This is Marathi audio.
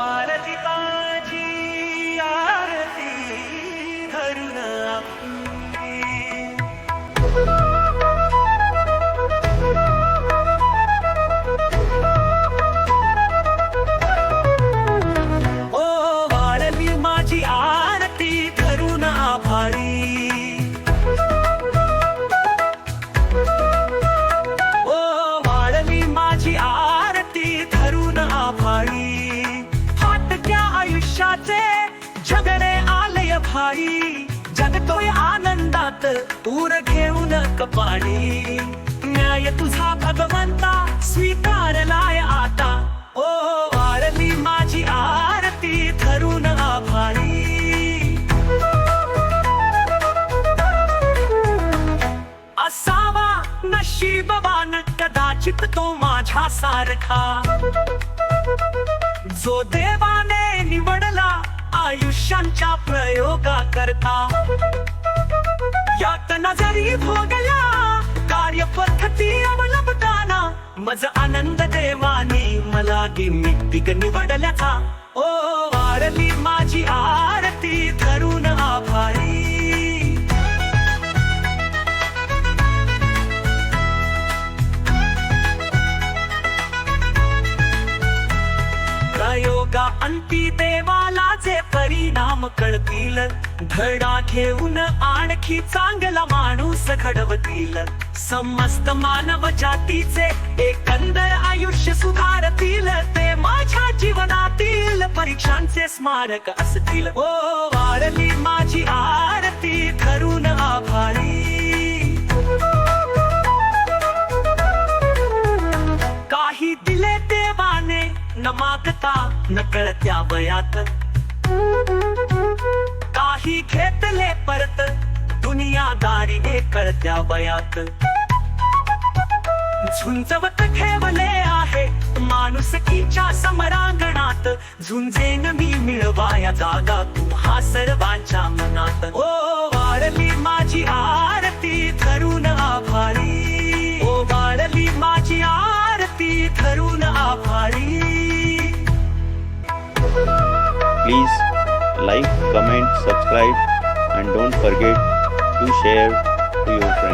आरती ताजी आरती धरून भाई जगतोय आनंदात पूर घेऊन कपाळी. न्याय तुझा भगवंता स्वीकारलाय आता. ओ आरती माझी आरती धरून आभाळी. असावा नशीबवान कदाचित तो माझ्या सारखा जो दे आयुष्यांच्या प्रयोगा करता यातना जरी भोगल्या कार्यपद्धती अवलंबताना मज आनंद देवाने मला गिमिक निवडल्याचा. ओ वारली माझी आरती धरून आभारी. प्रयोगा अंती देवा परिणाम कळतील. धडा घेऊन आणखी चांगला माणूस घडवतील. समस्त मानव जातीचे एकंदर आयुष्य सुधारतील. ते माझ्या जीवनातील परीक्षांचे स्मारक असतील. ओ वाढली माझी आरती करून आभारी. काही दिले देवाने न मागता न कळत्या वयात काही घेतले परत दुनियादारीने कळत्या वयात. झुंजवत ठेवले आहे माणुसकीच्या समरांगणात. झुंजेन मी मिळवाया जागा तुम्हा सर्वांच्या मनात. ओ वाढली माझी आरती धरून आभारी. ओ वाढली माझी आरती धरून आभारी. Please like, comment, subscribe, and don't forget to share to your friends.